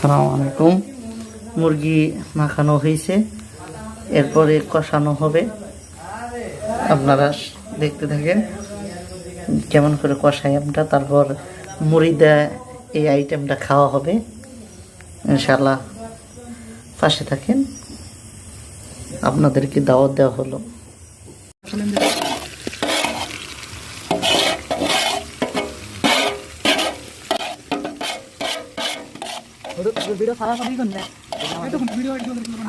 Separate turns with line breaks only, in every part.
সালাম আলাইকুম। মুরগি মাখানো হয়েছে, এরপরে কষানো হবে। আপনারা দেখতে থাকেন কেমন করে কষাই আমরা তারপর মুড়িদা এই আইটেমটা খাওয়া হবে। ইনশাল্লাহ পাশে থাকেন। আপনাদেরকে দাওয়াত দেওয়া হলো।
ভিডিও সারা সবই করুন না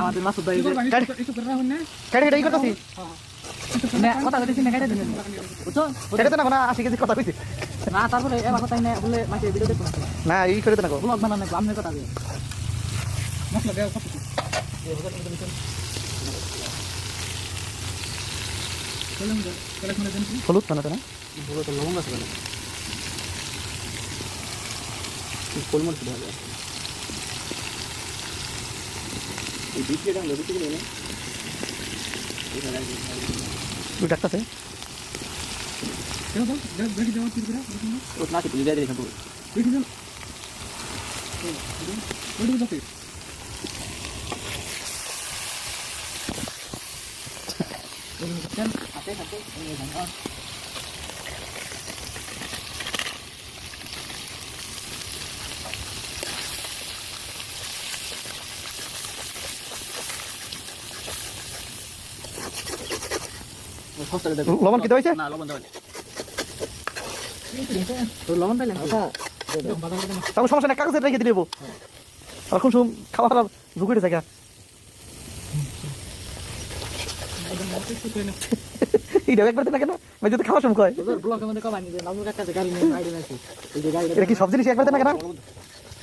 আমাদের মাসুদ ভাই
কেটে কেটে করতেছি
কথা বলতেছি না কেটে দিন বুঝছ?
কেটে তো না আশি কেজি কথা কইছি।
না তারপরে এবার কথা না বলে মাকে ভিডিও দেখো। না
না এই করে তো না গো
ব্লগ বানানো আমনে কথা দিয়ে
হলুদ বানাতে না?
লবঙ্গ আছে কোলমন কি হবে
밑에랑
너무 뜨거우네.
물 닦았어요? 내가 봐, 내가 몇개 정도 뜨더라? 또 나한테
빌려야 전부. 몇개 정도? 어디로 잡혀?
여기 일단 앞에 잡고, 여기 아, 네, 네, 잠깐. লবণ কি
না
লবণ দাও তোর লবণ পাইলেন তখন সমস্যা নেই কাগজে রেখে দিলে
আর খুব সুম
খাওয়া খাওয়ার ঝুঁকিতে থাকা এইটা একবার না
কেন? ভাই যদি সময়
কয়। এটা কি সব জিনিস একবার না কেন?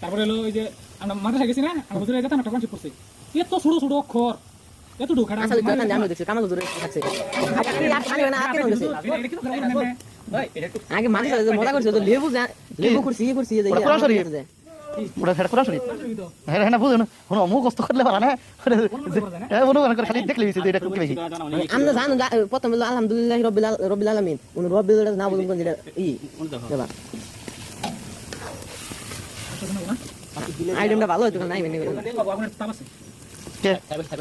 তারপরে হলো ওই যে আমরা মাদ্রাসা গেছি না আমরা হুজুরে যেতাম একটা কনসেপ্ট করছি। এত ছোট ছোট অক্ষর এত ঢোকা
আসলে তো এখন জানো দেখছি কামাল হুজুর থাকছে আগে মানুষ মজা করছে তো লেবু লেবু করছি ইয়ে করছি
ওরা কোরআন ওটা সেটা কোরআন শরীফ? হ্যাঁ হ্যাঁ না বুঝুন হনো মুখ কষ্ট করলে পারা না হ্যাঁ বলুন করে খালি দেখলে বেশি এটা কি বেশি।
আমরা জানো প্রথম আলহামদুলিল্লাহ রবিল রবিল আলমিন। উনি না বলুন কোন যেটা ই দেবা আইটেমটা ভালো হতো নাই মেনে
কে?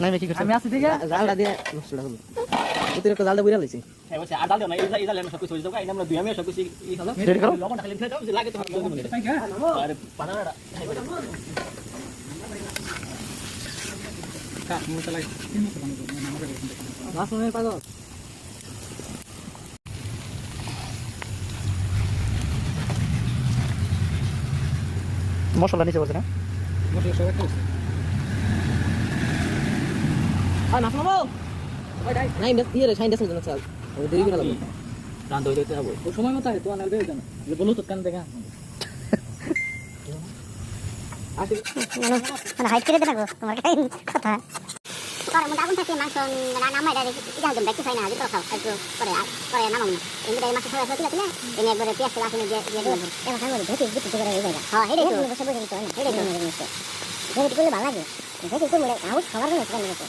নাই কি করছে?
আমি আছি ঠিক আছে।
জালটা দিয়ে নষ্টটা হলো। অতিরিক্ত জালটা বুড়া লাইছে।
রেডি করো?
পাগল।
মশলা নিচে বলছে না
আর নাই ইয়ে রে সাইন দেন না চাল ওই দেরি করে লাগবে।
রান দই দইতে যাব ও সময় মতো তো আনাল বের জানো যে বলো তো কান দেখা
মানে হাইট করে দেবো তোমার কথা। করার মধ্যে আগুন থাকে মাংস রান্না আমার এটা একদম দেখতে চাই না আগে তো খাও একটু পরে পরে নামাম না। এমনি মাছ খাওয়া হয়েছিল কিনা এনে একবারে পেঁয়াজ তেল আসলে দিয়ে দিয়ে দেবো এবার খাব ভেটে ভেটে করে এই জায়গা হ্যাঁ হেডে তো। বসে বসে তো হেডে তো ভেটে করলে ভালো লাগে। ভেটে তো আউট খাবার জন্য সেখানে গেছে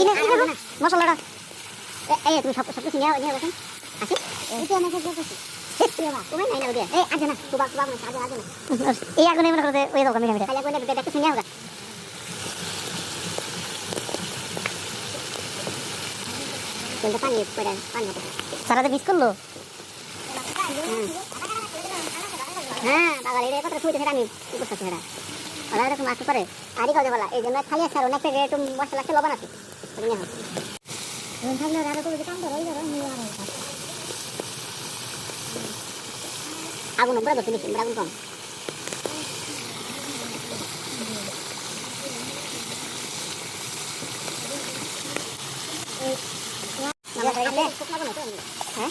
ইনে কি করব মশলাটা এই তুমি সব সব কিছু নিয়ে নিয়ে বসেন আসি। এই আমি নাই না ওদের এই আজ না সুবা সুবা মানে আজ আজ না। এই আগুনে মনে করতে ওই দেখতে শুনিয়া হোগা কিন্তু পানি পড়ে পানি সারা মিস করল? হ্যাঁ বাবা এটা কথা সেটা আমি উপস্থিত সেটা? ওরা এরকম আসতে পারে আরই কাজে বলা এই জন্য খালি আছে আর অনেক একটু মশলা আছে লবণ আছে। নিয়ে থাকলে করে কাম করো উপরে আগুন কম। হ্যাঁ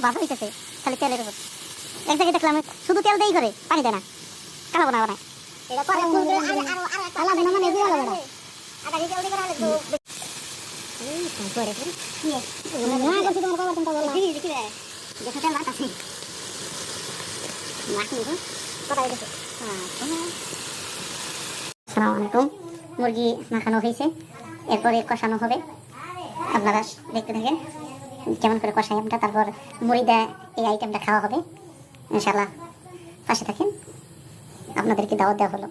ভালো হইতেছে খালি তেলের উপর। এক জায়গায় দেখলাম শুধু তেল দেই করে পানি দেয় না। কালো বানা বানায়। দেখি তেল বাতাসে মাখনি তো কোথায় দেখো আসসালামু আলাইকুম। মুরগি মাখানো হয়েছে। এরপরে কষানো হবে। আপনারা দেখতে থাকেন কেমন করে কষাই আমরা তারপর মুড়িদা এই আইটেমটা খাওয়া হবে। ইনশাল্লাহ পাশে থাকেন। আপনাদেরকে দাওয়াত দেওয়া হলো।